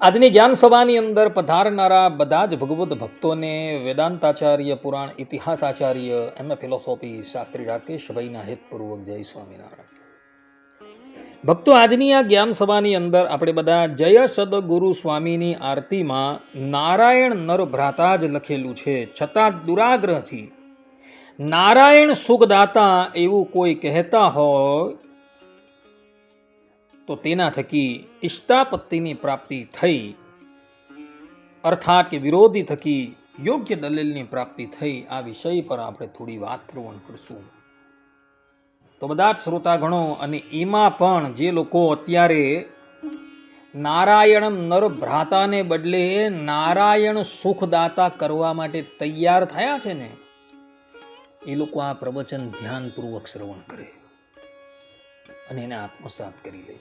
આજની જ્ઞાન સભાની અંદર પધારનારા બધા જ ભગવદ્ ભક્તોને વેદાંતાચાર્ય, પુરાણ ઇતિહાસ આચાર્ય એમ એ ફિલોસોફી શાસ્ત્રી રાકેશભાઈના હિતપૂર્વક જય સ્વામિનારાયણ. ભક્તો, આજની આ જ્ઞાન સભાની અંદર આપણે બધા જય સદગુરુ સ્વામીની આરતીમાં નારાયણ નર ભ્રાતા જ લખેલું છે. છતાં દુરાગ્રહથી, નારાયણ સુખદાતા એવું કોઈ કહેતા હોય તો તેના થકી ઇષ્ટાપત્તિની પ્રાપ્તિ થઈ. અર્થાત કે વિરોધી થકી યોગ્ય દલીલની પ્રાપ્તિ થઈ આ વિષય પર આપણે થોડી વાત શ્રવણ કરશું. તો બધા જ શ્રોતાગણો, અને એમાં પણ જે લોકો અત્યારે નારાયણ નર ભ્રાતાને બદલે નારાયણ સુખદાતા કરવા માટે તૈયાર થયા છે ને, એ લોકો આ પ્રવચન ધ્યાનપૂર્વક શ્રવણ કરે અને એને આત્મસાત કરી લે.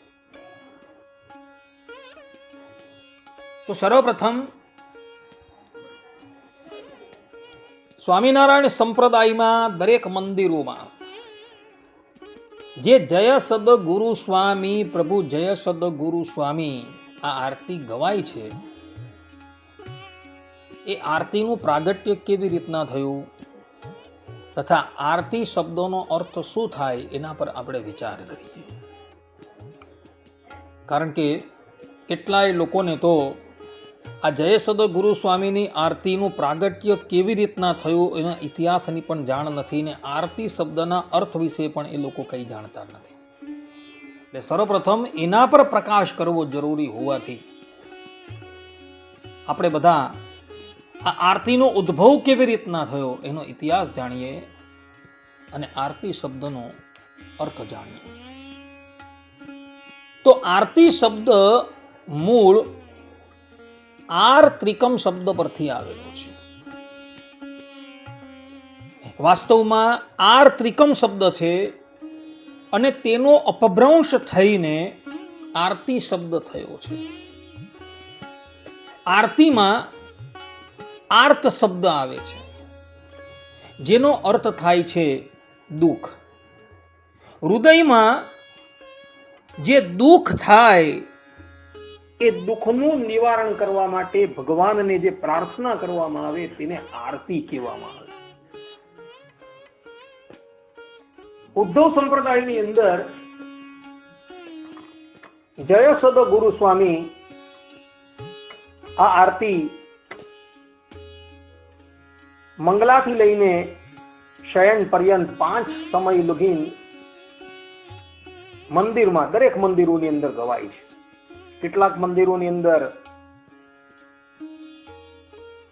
તો સર્વપ્રથમ સ્વામિનારાયણ સંપ્રદાયમાં દરેક મંદિરોમાં જે જય સદ ગુરુ સ્વામી, પ્રભુ જય સદ ગુરુ સ્વામી આ આરતી ગવાય છે, એ આરતીનું પ્રાગટ્ય કેવી રીતના થયું તથા આરતી શબ્દોનો અર્થ શું થાય એના પર આપણે વિચાર કરીએ. કારણ કે કેટલાય લોકોને તો આ જયસદ ગુરુ સ્વામીની આરતીનું પ્રાગટ્ય કેવી રીતના થયું એના ઇતિહાસની પણ જાણ નથી ને આરતી શબ્દના અર્થ વિશે પણ એ લોકો કંઈ જાણતા નથી. એટલે સર્વપ્રથમ એના પર પ્રકાશ કરવો જરૂરી હોવાથી આપણે બધા આ આરતીનો ઉદ્ભવ કેવી રીતના થયો એનો ઇતિહાસ જાણીએ અને આરતી શબ્દનો અર્થ જાણીએ. તો આરતી શબ્દ મૂળ આર ત્રિકમ શબ્દ પરથી આવેલો છે. વાસ્તવમાં આર ત્રિકમ શબ્દ છે અને તેનો અપભ્રંશ થઈને આરતી શબ્દ થયો છે. આરતીમાં આર્ત શબ્દ આવે છે. જેનો અર્થ થાય છે દુઃખ. હૃદયમાં જે દુઃખ થાય એ દુઃખનું નિવારણ કરવા માટે ભગવાનને જે પ્રાર્થના કરવામાં આવે તેને આરતી કહેવામાં આવે ઉદ્ધવ સંપ્રદાયની અંદર જય સદ ગુરુ સ્વામી આ આરતી મંગલાથી લઈને શયન પર્યંત પાંચ સમય લગીન મંદિરમાં દરેક મંદિરોની અંદર ગવાય છે. કેટલાક મંદિરોની અંદર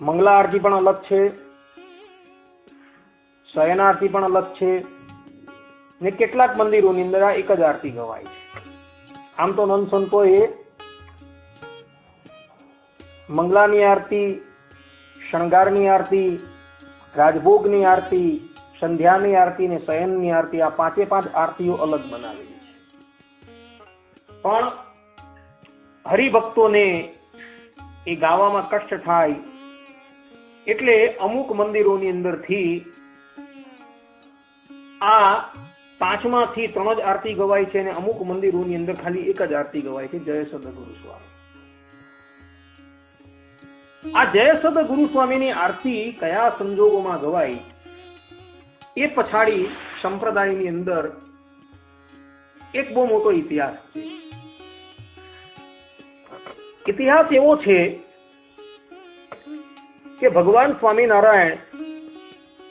મંગલા આરતી પણ અલગ છે શયનારતી પણ અલગ છે ને કેટલાક મંદિરોની અંદર આ એક જ આરતી ગવાય છે. આમ તો નંદ સંતોએ મંગલાની આરતી, શણગારની આરતી, રાજભોગની આરતી, સંધ્યાની આરતી ને શયનની આરતી આ પાંચે પાંચ આરતીઓ અલગ બનાવેલી છે. પણ હરિભક્તોને એ ગાવામાં કષ્ટ થાય એટલે અમુક મંદિરોની અંદરથી આ પાંચમાંથી ત્રણ જ આરતી ગવાય છે અને અમુક મંદિરોની અંદર ખાલી એક જ આરતી ગવાય છે, જય સદગુરુ સ્વામી. આ જય સદ ગુરુ સ્વામીની આરતી કયા સંજોગોમાં ગવાય એ પછાડી સંપ્રદાયની અંદર એક બહુ મોટો ઇતિહાસ છે. ઇતિહાસ એવો છે કે ભગવાન સ્વામિનારાયણ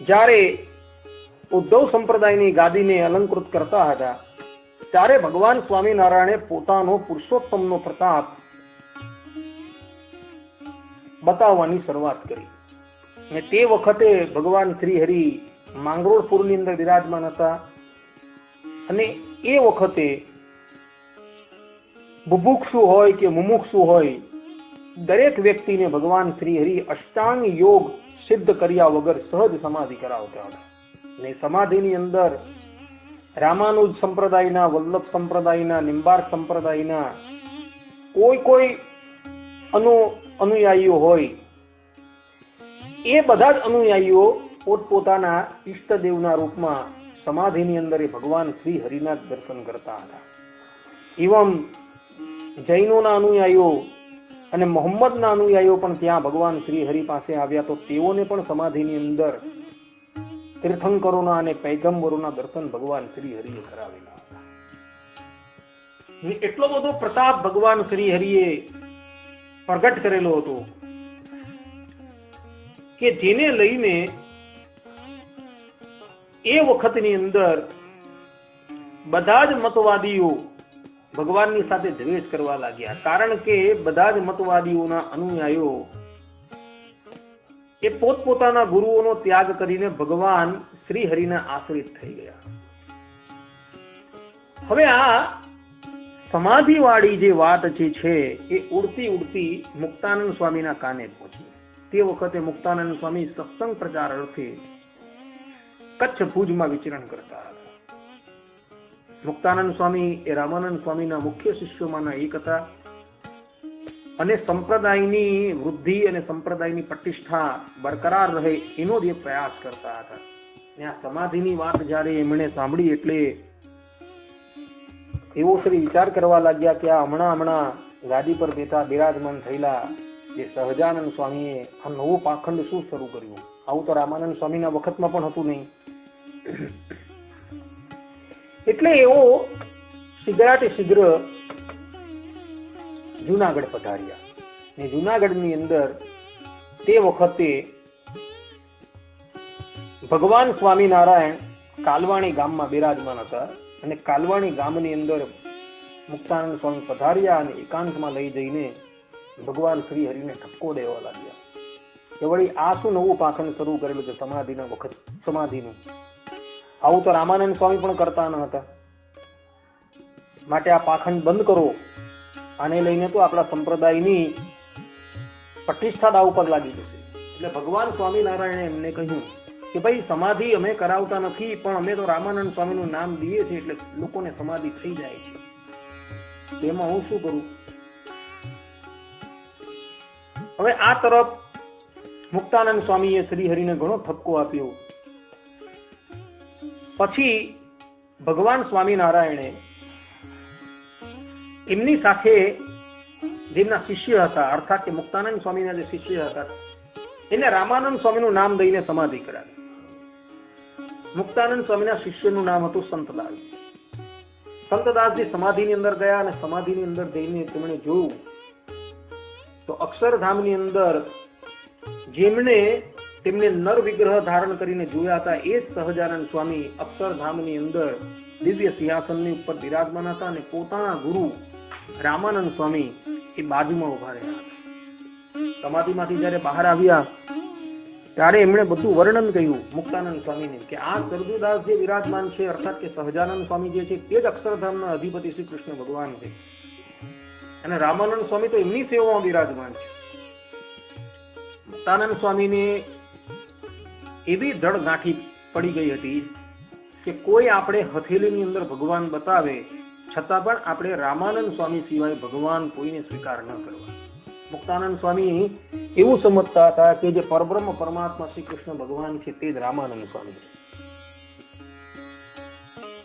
જ્યારે ઉદ્ધવ સંપ્રદાયની ગાદીને અલંકૃત કરતા હતા, ત્યારે ભગવાન સ્વામિનારાયણે પોતાનો પુરુષોત્તમનો પ્રતાપ બતાવવાની શરૂઆત કરી. અને તે વખતે ભગવાન શ્રી હરિ માંગરોળપુરની અંદર વિરાજમાન હતા અને એ વખતે બુભુક્ષુ હોય કે મુમુક્ષુ હોય દરેક વ્યક્તિને ભગવાન શ્રી હરિ અષ્ટાંગ યોગ સિદ્ધ કર્યા વગર સહજ સમાધિ કરાવતા હતા ને સમાધિની અંદર રામાનુજ સંપ્રદાયના વલ્લભ સંપ્રદાયના નિંબાર્ક સંપ્રદાયના કોઈ કોઈ અનુ અનુયાયીઓ હોય એ બધા જ અનુયાયીઓ પોતપોતાના ઈષ્ટદેવના રૂપમાં સમાધિની અંદર એ ભગવાન શ્રી હરિના દર્શન કરતા હતા એવમ જૈનોના અનુયાયીઓ અને મોહમ્મદના અનુયાયીઓ પણ ત્યાં ભગવાન શ્રી હરિ પાસે આવ્યા તો તેઓને પણ સમાધિની અંદર તીર્થંકરોના અને પૈગંબરોના દર્શન ભગવાન શ્રી હરિએ કરાવેલા હતા. એટલો બધો પ્રતાપ ભગવાન શ્રી હરિએ પ્રગટ કરેલો હતો કે જેને લઈને એ વખતની અંદર બધા જ મતવાદીઓ ભગવાનની સાથે દ્વેષ કરવા લાગ્યા. કારણ કે બધા જ મતવાદીઓના અનુયાયીઓ એ પોતપોતાના ગુરુઓનો ત્યાગ કરીને ભગવાન શ્રી હરિના આશ્રિત થઈ ગયા. હવે આ સમાધિવાળી જે વાત જે છે એ ઉડતી ઉડતી મુક્તાનંદ સ્વામીના કાને પહોંચી. તે વખતે મુક્તાનંદ સ્વામી સત્સંગ પ્રચાર અર્થે કચ્છ ભુજમાં વિચરણ કરતા હતા. મુક્તાનંદ સ્વામી એ રામાનંદ સ્વામીના મુખ્ય શિષ્યોમાંના એક હતા. અને સંપ્રદાયની વૃદ્ધિ અને સંપ્રદાયની પ્રતિષ્ઠા બરકરાર રહે એનો જે પ્રયાસ કરતા હતા. ને આ સમાધિની વાત જ્યારે એમણે સાંભળી એટલે એવો શ્રી વિચાર કરવા લાગ્યા કે આ હમણાં હમણાં ગાદી પર બેઠા બિરાજમાન થયેલા જે સહજાનંદ સ્વામીએ આ નવું પાખંડ શું શરૂ કર્યું? આવું તો રામાનંદ સ્વામીના વખતમાં પણ હતું નહીં. એટલે એવો શીઘ્રાટે શીઘ્ર જુનાગઢ પધાર્યા. ને જુનાગઢની અંદર તે વખતે ભગવાન સ્વામિનારાયણ કાલવાણી ગામમાં બિરાજમાન હતા અને કાલવાણી ગામની અંદર મુક્તાનંદ સ્વામી પધાર્યા અને એકાંતમાં લઈ જઈને ભગવાન શ્રી હરિને ઠપકો દેવા લાગ્યા. કે વળી આ શું નવું પાખંડ શરૂ કરેલું છે? સમાધિના વખત સમાધિનું. આવું તો રામાનંદ સ્વામી પણ કરતા ન હતા. માટે આ પાખંડ બંધ કરો આને લઈને તો આપણા સંપ્રદાયની પ્રતિષ્ઠા દાવ પર લાગી જશે. એટલે ભગવાન સ્વામિનારાયણે એમને કહ્યું કે ભાઈ, સમાધિ અમે કરાવતા નથી, પણ અમે તો રામાનંદ સ્વામીનું નામ દઈએ છીએ એટલે લોકોને સમાધિ થઈ જાય છે. તેમાં હું શું કરું? હવે આ તરફ મુક્તાનંદ સ્વામીએ શ્રી હરિને ઘણો ઠપકો આપ્યો. પછી ભગવાન સ્વામિનારાયણે એમની સાથે જેમના શિષ્ય હતા, અર્થાત કે મુક્તાનંદ સ્વામીના જે શિષ્ય હતા, એને રામાનંદ સ્વામીનું નામ દઈને સમાધિ કરાવી. મુક્તાનંદ સ્વામીના શિષ્યનું નામ હતું સંતદાસ. સંતદાસજી સમાધિની અંદર ગયા અને સમાધિની અંદર જઈને તેમણે જોયું, તો અક્ષરધામની અંદર જેમણે તેમને નર વિગ્રહ ધારણ કરીને જોયા હતા. એ જ સહજાનંદ સ્વામી અક્ષરધામની અંદર દિવ્ય સિંહાસનની ઉપર બિરાજમાન હતા અને પોતાના ગુરુ રામાનંદ સ્વામી એ બાજુમાં ઊભા રહ્યા સમાધિમાંથી જ્યારે બહાર આવ્યા, ત્યારે એમણે બધું વર્ણન કહ્યું મુક્તાનંદ સ્વામીને કે આ સરજુદાસ જે વિરાજમાન છે, અર્થાત કે સહજાનંદ સ્વામી જે છે, તે જ અક્ષરધામના અધિપતિ શ્રી કૃષ્ણ ભગવાન છે. અને રામાનંદ સ્વામી તો એમની સેવામાં બિરાજમાન છે. મુક્તાનંદ સ્વામીને એવી ધડ ગાંઠી પડી ગઈ હતી કે કોઈ આપણે હથેલીની અંદર ભગવાન બતાવે, છતાં પણ આપણે રામાનંદ સ્વામી સિવાય ભગવાન કોઈને સ્વીકાર ન કરવા. મુક્તાનંદ સ્વામી એવું સમજતા હતા કે જે પરબ્રહ્મ પરમાત્મા શ્રી કૃષ્ણ ભગવાન છે તે જ રામાનંદ સ્વામી છે.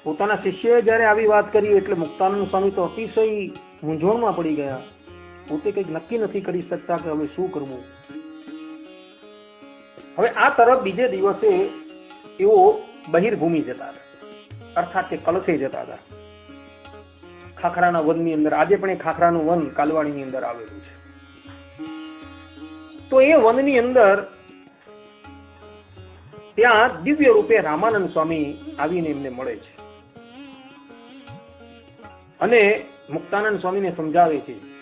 પોતાના શિષ્યએ જ્યારે આવી વાત કરી એટલે મુક્તાનંદ સ્વામી તો અતિશય મૂંઝવણમાં પડી ગયા. પોતે કંઈક નક્કી નથી કરી શકતા કે હવે શું કરવું. હવે આ તરફ બીજે દિવસે એઓ બહિર્ભૂમિ જતા હતા. અર્થાત કે કલશે જતા હતા. ખાખરાના વનની અંદર, આજે પણ એ ખાખરાનું વન કાલવાણીની અંદર આવેલું છે. તો એ વનની અંદર ત્યાં દિવ્ય રૂપે રામાનંદ સ્વામી આવીને એમને મળે છે. અને મુક્તાનંદ સ્વામીને સમજાવે છે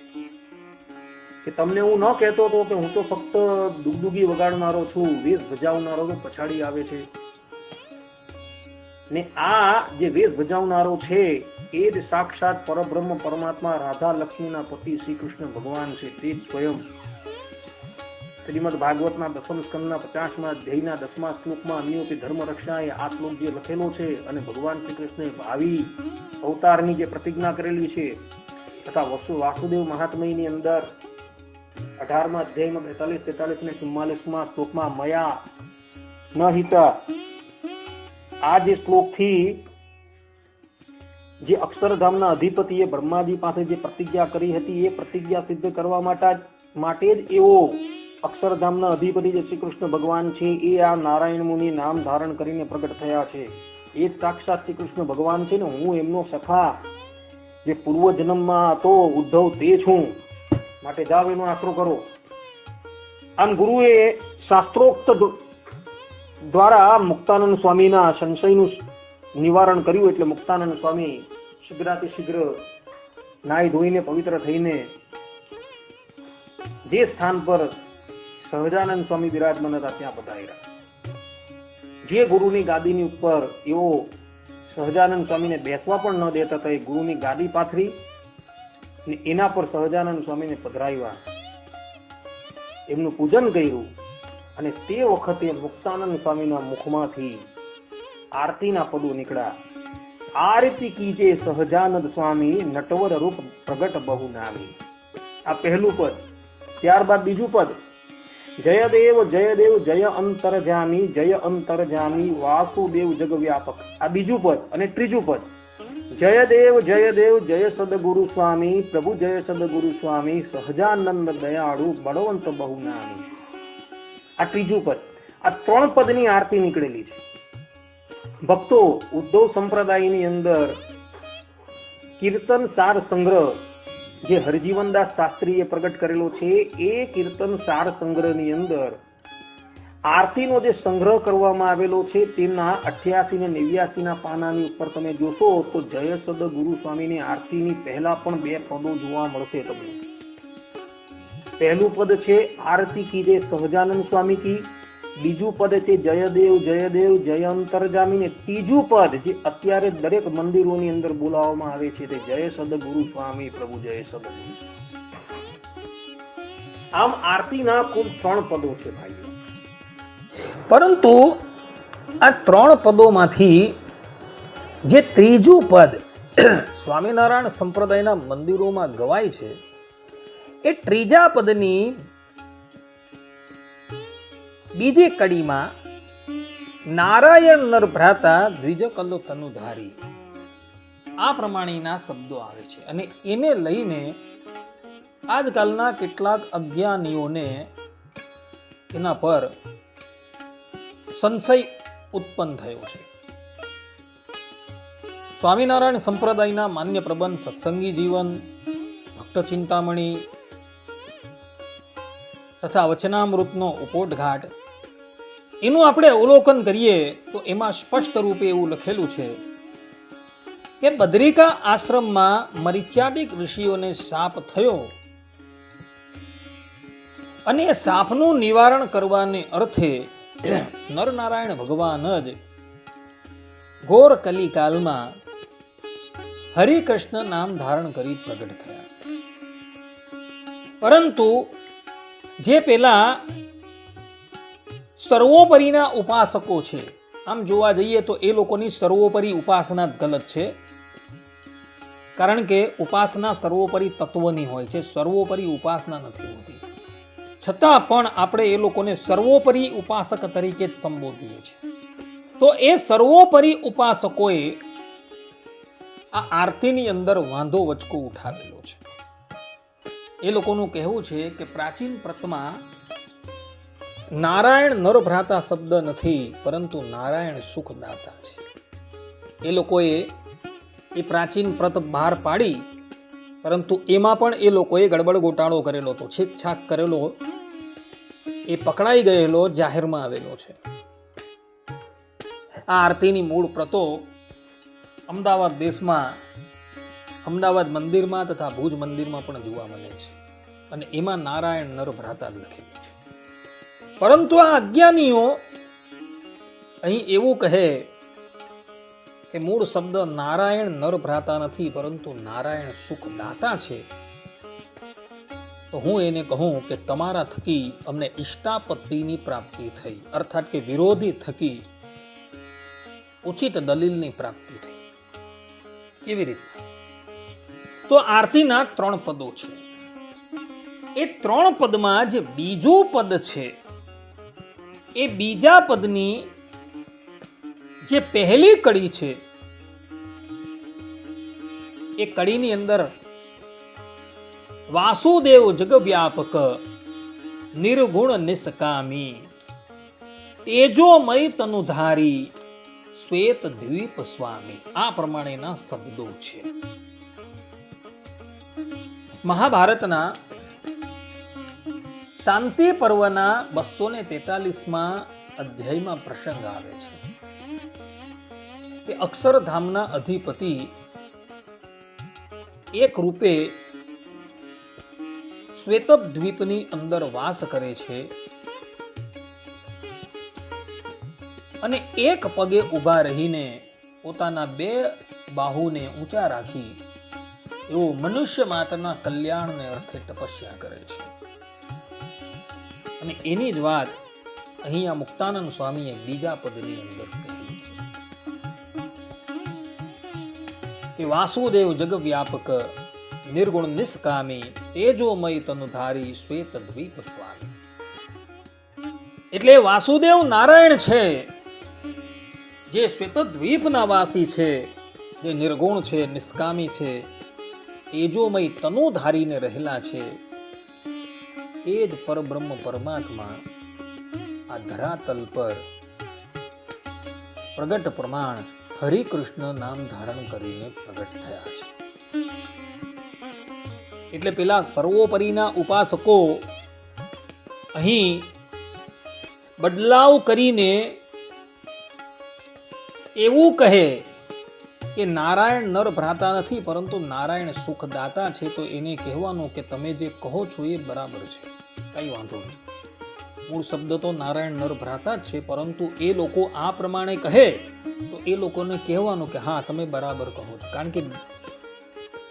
કે તમને હું ન કહેતો હતો કે હું તો ફક્ત દુગદુગી વગાડનારો છું, વેશ ભજાવનારો તો પછાડી આવે છે. ને આ જે વેશ ભજાવનારો છે, એ જ સાક્ષાત પરબ્રહ્મ પરમાત્મા રાધા લક્ષ્મીના પતિ શ્રી કૃષ્ણ ભગવાન છે, તે સ્વયં. શ્રીમદ ભાગવતના દસમ સ્કંદના પચાસમાં અધ્યાયના દસમા શ્લોકમાં અન્યોથી ધર્મ રક્ષાએ આ શ્લોક જે લખેલો છે અને ભગવાન શ્રી કૃષ્ણે ભાવિ અવતારની જે પ્રતિજ્ઞા કરેલી છે, તથા વસુ વાસુદેવ મહાત્મયની અંદર અઢારમા અધ્યાયમાં બેતાલીસ તેતાલીસ ને ચુમ્માલીસમાં શ્લોકમાં મયા ન હિતા. આ જે શ્લોકથી જે અક્ષરધામના અધિપતિએ બ્રહ્માજી પાસે જે પ્રતિજ્ઞા કરી હતી, એ પ્રતિજ્ઞા સિદ્ધ કરવા માટે જ- એવો અક્ષરધામના અધિપતિ જે શ્રી કૃષ્ણ ભગવાન છે, એ આ નારાયણ મુનિ નામ ધારણ કરીને પ્રગટ થયા છે. એ સાક્ષાત શ્રી કૃષ્ણ ભગવાન છે ને, હું એમનો સખા જે પૂર્વ જન્મમાં હતો, ઉદ્ધવ તે છું માટે જાવ એનો આશરો કરો. આમ ગુરુએ શાસ્ત્રોક્ત દ્વારા મુક્તાનંદ સ્વામીના સંશયનું નિવારણ કર્યું એટલે મુક્તાનંદ સ્વામી શીઘ્રાતિ શીઘ્ર નાઈ ધોઈને પવિત્ર થઈને જે સ્થાન પર સહજાનંદ સ્વામી બિરાજમાન હતા ત્યાં પધાર્યા. જે ગુરુની ગાદીની ઉપર એવો સહજાનંદ સ્વામીને બેસવા પણ ન દેતા હતા એ ગુરુની ગાદી પાથરી ને એના પર સહજાનંદ સ્વામીને પધરાવ્યા. એમનું પૂજન કર્યું અને તે વખતે મુક્તાનંદ સ્વામીના મુખમાંથી આરતીના પદો નીકળ્યા. આરતી કીજે સહજાનંદ સ્વામી નટવર રૂપ પ્રગટ બહુ નામી. આ પહેલું પદ, ત્યારબાદ બીજું પદ જયદેવ જયદેવ, જય અંતરજામી જય અંતરજામી, વાસુદેવ જગવ્યાપક. આ બીજું પદ અને ત્રીજું પદ. જયદેવ જયદેવ, જય સદગુરુ સ્વામી, પ્રભુ જય સદગુરુ સ્વામી, સહજાનંદ દયાળુ, બળવંત બહુનામી. આ ત્રીજું પદ. આ ત્રણ પદની આરતી નીકળેલી છે. ભક્તો ઉદ્ધવ સંપ્રદાયની અંદર કીર્તન સાર સંગ્રહ જે હરજીવનદાસ શાસ્ત્રીએ પ્રગટ કરેલો છે, એ કીર્તન સાર સંગ્રહની અંદર. આરતીનો જે સંગ્રહ કરવામાં આવેલો છે તેના અઠ્યાસી ને નેવ્યાસી ના પાનાની ઉપર તમે જોશો, તો જયસદ ગુરુ સ્વામીની આરતીની પહેલા પણ બે પદો જોવા મળશે તમને. પહેલું પદ છે, આરતી કી જે સહજાનંદ સ્વામી કી બીજું પદ છે જયદેવ જયદેવ જય અંતરજામી ને ત્રીજું પદ જે અત્યારે દરેક મંદિરોની અંદર બોલાવવામાં આવે છે તે જય સદગુરુ સ્વામી પ્રભુ, જય સદગુરુ આમ આરતીના કુલ ત્રણ પદો છે ભાઈ પરંતુ આ ત્રણ પદોમાંથી જે ત્રીજું પદ સ્વામિનારાયણ સંપ્રદાયના મંદિરોમાં ગવાય છે, એ ત્રીજા પદની બીજી કડીમાં નારાયણ નર ભ્રાતા દ્વિજો કલ્લો તનુધારી આ પ્રમાણેના શબ્દો આવે છે અને એને લઈને આજકાલના કેટલાક અજ્ઞાનીઓને એના પર સંશય ઉત્પન્ન થયો છે. સ્વામિનારાયણ સંપ્રદાયના માન્ય પ્રબંધ સત્સંગી જીવન, ભક્ત ચિંતામણી, તથા વચનામૃતનો ઉપોટઘાટ એનું આપણે અવલોકન કરીએ તો એમાં સ્પષ્ટ રૂપે એવું લખેલું છે કે બદ્રિકા આશ્રમમાં મરિચ્યાદિક ઋષિઓને સાપ થયો અને એ સાપનું નિવારણ કરવાને અર્થે નરનારાયણ ભગવાન જ ઘોર કલિકાલમાં હરિકૃષ્ણ નામ ધારણ કરી પ્રગટ થયા. પરંતુ જે પેલા સર્વોપરીના ઉપાસકો છે. આમ જોવા જઈએ તો એ લોકોની સર્વોપરી ઉપાસના ગલત છે. કારણ કે ઉપાસના સર્વોપરી તત્વની હોય છે. સર્વોપરી ઉપાસના નથી હોતી. છતાં પણ આપણે એ લોકોને સર્વોપરી ઉપાસક તરીકે જ સંબોધીએ છીએ. તો એ સર્વોપરી ઉપાસકોએ આ આરતીની અંદર વાંધો વચકો ઉઠાવેલો છે. એ લોકોનું કહેવું છે કે પ્રાચીન પ્રતમાં નારાયણ નરભ્રાતા શબ્દ નથી, પરંતુ નારાયણ સુખદાતા છે. એ લોકોએ એ પ્રાચીન પ્રત બહાર પાડી, પરંતુ એમાં પણ એ લોકોએ ગડબડ ગોટાળો કરેલો હતો, છેકછાક કરેલો, એ પકડાઈ ગયેલો, જાહેરમાં આવેલો છે. આ આરતીની મૂળ પ્રતો અમદાવાદ દેશમાં, અમદાવાદ મંદિરમાં તથા ભુજ મંદિરમાં પણ જોવા મળે છે. અને એમાં નારાયણ નર ભ્રાતા જ લખેલું છે. પરંતુ આ અજ્ઞાનીઓ અહીં એવું કહે કે મૂળ શબ્દ નારાયણ નર ભ્રાતા નથી, પરંતુ નારાયણ સુખદાતા છે. તો હું એને કહું કે તમારા થકી અમને ઇષ્ટાપત્તિની પ્રાપ્તિ થઈ, અર્થાત કે વિરોધી થકી ઉચિત દલીલની પ્રાપ્તિ થઈ. કેવી રીતે? તો આરતીના ત્રણ પદો છે. એ ત્રણ પદમાં જે બીજું પદ છે એ બીજા પદની જે પહેલી કડી છે, એ કડીની અંદર વાસુદેવ જગવ્યાપક નિર્ગુણ નિષ્કામી તેજોમય તનુધારી શ્વેત દ્વીપ સ્વામી. આ પ્રમાણેના શબ્દો છે. મહાભારતના શાંતિ પર્વના બસો ને તેતાલીસમાં અધ્યાયમાં પ્રસંગ આવે છે. કે અક્ષરધામના અધિપતિ એક રૂપે શ્વેતપ દ્વીપની અંદર વાસ કરે છે અને એક પગે ઊભા રહીને પોતાના બે બાહુને ઊંચા રાખી એવો મનુષ્ય માત્રના કલ્યાણને અર્થે તપસ્યા કરે છે. અને એની જ વાત અહીંયા મુક્તાનંદ સ્વામીએ બીજા પદની અંદર કહી. કે વાસુદેવ જગવ્યાપક નિર્ગુણ નિષ્કામી તેજોમય તનુધારી શ્વેત દ્વીપ સ્વામી. એટલે વાસુદેવ નારાયણ છે, જે શ્વેત દ્વીપના વાસી છે, જે નિર્ગુણ છે, નિષ્કામી છે, તેજોમય તનુ ધારીને રહેલા છે એ જ પરબ્રહ્મ પરમાત્મા આ ધરાતલ પર પ્રગટ પ્રમાણ હરિકૃષ્ણ નામ ધારણ કરીને પ્રગટ થયા છે. એટલે પેલા સર્વોપરીના ઉપાસકો અહીં બદલાવ કરીને એવું કહે કે નારાયણ નર ભ્રાતા નથી, પરંતુ નારાયણ સુખદાતા છે, તો એને કહેવાનું કે તમે જે કહો છો એ બરાબર છે. કઈ વાંધો નહીં. મૂળ શબ્દ તો નારાયણ નર ભ્રાતા જ છે, પરંતુ એ લોકો આ પ્રમાણે કહે, તો એ લોકોને કહેવાનું કે હા, તમે બરાબર કહો છો. કારણ કે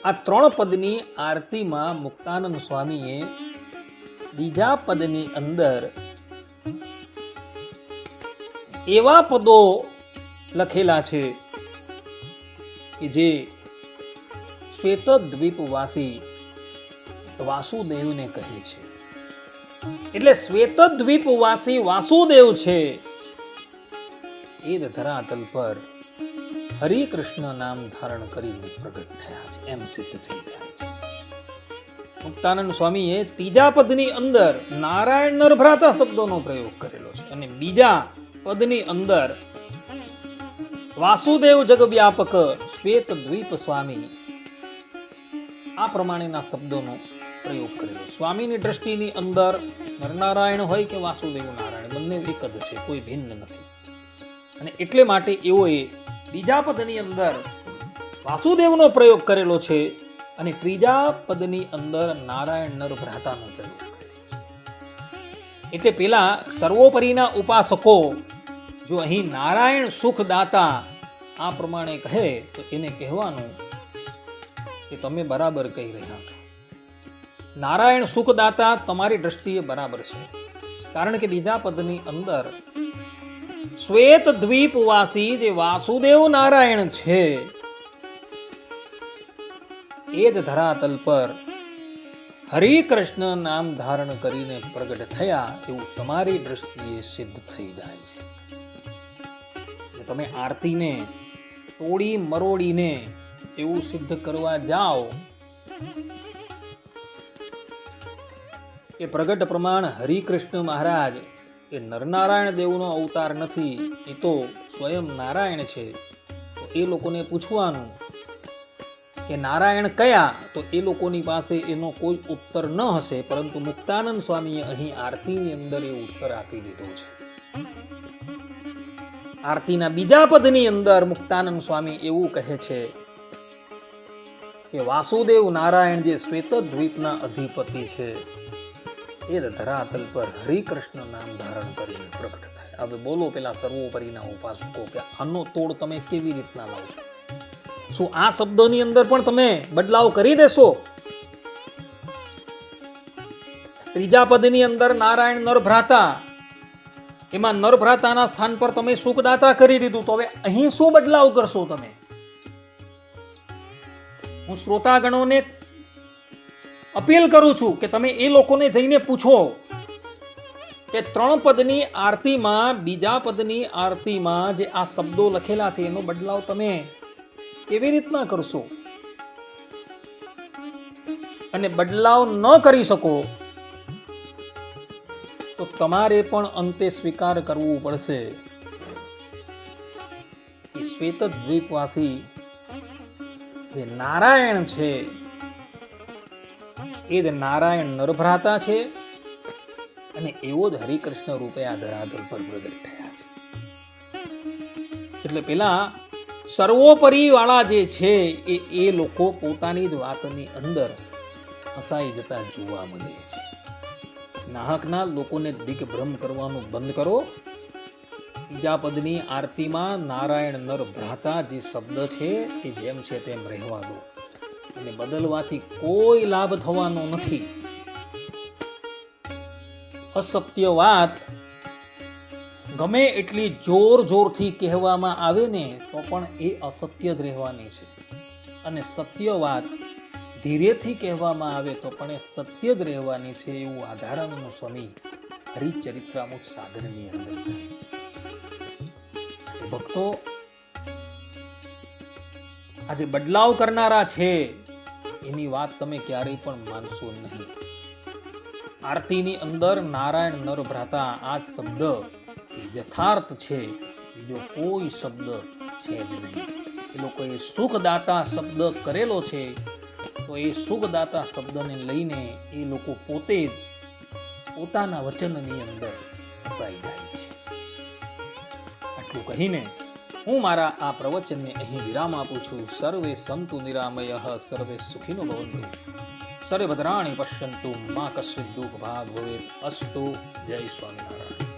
આ ત્રણ પદની આરતીમાં મુક્તાનંદ સ્વામીએ બીજા પદની અંદર એવા પદો લખેલા છે કે જે શ્વેત દ્વીપવાસી વાસુદેવને કહે છે. એટલે શ્વેત દ્વીપવાસી વાસુદેવ છે એ ધરાતલ પર હરિકૃષ્ણ નામ ધારણ કરીને પ્રગટ થયા છે. એમ સિદ્ધ થઈ ગયા છે. મુક્તાનંદ સ્વામીએ ત્રીજા પદની અંદર નારાયણ નરભ્રાતા શબ્દોનો પ્રયોગ કરેલો છે. અને બીજા પદની અંદર વાસુદેવ જગવ્યાપક શ્વેત દ્વીપ સ્વામી. આ પ્રમાણેના શબ્દોનો પ્રયોગ કરેલો. સ્વામીની દ્રષ્ટિની અંદર નરનારાયણ હોય કે વાસુદેવ નારાયણ, બંને એક જ છે, કોઈ ભિન્ન નથી. અને એટલે માટે એઓએ બીજા પદની અંદર વાસુદેવનો પ્રયોગ કરેલો છે અને ત્રીજા પદની અંદર નારાયણ નર ભ્રાતાનો પ્રયોગ એટલે પેલા સર્વોપરીના ઉપાસકો જો અહીં નારાયણ સુખદાતા આ પ્રમાણે કહે, તો એને કહેવાનું કે તમે બરાબર કહી રહ્યા છો. નારાયણ સુખદાતા તમારી દ્રષ્ટિએ બરાબર છે. કારણ કે બીજા પદની અંદર શ્વેત દ્વીપવાસી જે વાસુદેવ નારાયણ છે, એ જ ધરાતલ પર હરિકૃષ્ણ નામ ધારણ કરીને પ્રગટ થયા, એવું તમારી દ્રષ્ટિએ સિદ્ધ થઈ જાય છે. એટલે તમે આરતીને તોડી મરોડીને એવું સિદ્ધ કરવા જાઓ. કે પ્રગટ પ્રમાણ હરિકૃષ્ણ મહારાજ, એ નરનારાયણ દેવનો અવતાર નથી, એ તો સ્વયં નારાયણ છે. એ લોકોને પૂછવાનું કે નારાયણ કયા? તો એ લોકોની પાસે એનો કોઈ ઉત્તર ન હશે, પરંતુ મુક્તાનંદ સ્વામીએ અહીં આરતીની અંદર એ ઉત્તર આપી દીધો છે. આરતીના બીજા પદની અંદર મુક્તાનંદ સ્વામી એવું કહે છે કે વાસુદેવ નારાયણ જે શ્વેત દ્વીપના અધિપતિ છે, એ ધરાતલ પર હરિકૃષ્ણ નામ ધારણ કરીને પ્રગટ થાય. હવે બોલો પેલા સર્વોપરીના ઉપાસકો કે આનો તોડ તમે કેવી રીતના લાવો શું આ શબ્દોની અંદર પણ તમે બદલાવ કરી દેશો? ત્રીજા પદની અંદર નારાયણ નરભ્રાતા એમાં નરભ્રાતાના સ્થાન પર તમે સુખદાતા કરી દીધું, તો હવે અહીં શું બદલાવ કરશો તમે? હું શ્રોતાગણોને અપીલ કરું છું કે તમે એ લોકોને જઈને પૂછો કે ત્રણ પદની આરતીમાં, બીજા પદની આરતીમાં જે આ શબ્દો લખેલા છે, એનો બદલાવ તમે કેવી રીતના કરશો? અને બદલાવ ન કરી શકો તમારે પણ અંતે સ્વીકાર કરવું પડશે. શ્વેત દ્વીપવાસી જે નારાયણ છે. એ જ નારાયણ નરભ્રાતા છે અને એવો જ હરિકૃષ્ણ રૂપે આ ધરાતલ પર પ્રગટ થયા છે. એટલે પેલા સર્વોપરી વાળા જે છે એ એ લોકો પોતાની જ વાતની અંદર ફસાઈ જતા જોવા મળે છે. નાહકના લોકોને દિગ્ભ્રમ કરવાનું બંધ કરો. બીજા પદની આરતીમાં નારાયણ નર ભ્રાતા જે શબ્દ છે એ જેમ છે તેમ રહેવા દો. અને બદલવાથી કોઈ લાભ થવાનો નથી. અસત્ય વાત. ગમે એટલી જોર જોરથી કહેવામાં આવે ને તો પણ એ અસત્ય જ રહેવાની છે. અને સત્ય વાત ધીરેથી કહેવામાં આવે તો પણ એ સત્ય જ રહેવાની છે એવું આધારાનું સ્વામી હરિચરિત્રામુખ સાધનની અંદર ભક્તો આજે બદલાવ કરનારા છે, એની વાત તમે ક્યારેય પણ માનશો નહીં. આરતીની અંદર નારાયણ નર ભ્રાતા આ જ શબ્દ યથાર્થ છે, બીજો કોઈ શબ્દ છે જ નહીં. એ લોકોએ સુખદાતા શબ્દ કરેલો છે તો એ સુખદાતા શબ્દને લઈને એ લોકો પોતે જ પોતાના વચનની અંદર ફસાઈ જાય છે. આટલું કહીને હું મારા આ પ્રવચનને અહીં વિરામ આપું છું. સર્વે સંતુ નિરામય, સર્વે સુખીનો ભવંતુ. સર્વે ભદ્રાણી પશ્યંતુ, મા કશ્ય દુઃખ ભાગ ભવે અસ્તુ. જય સ્વામિનારાયણ.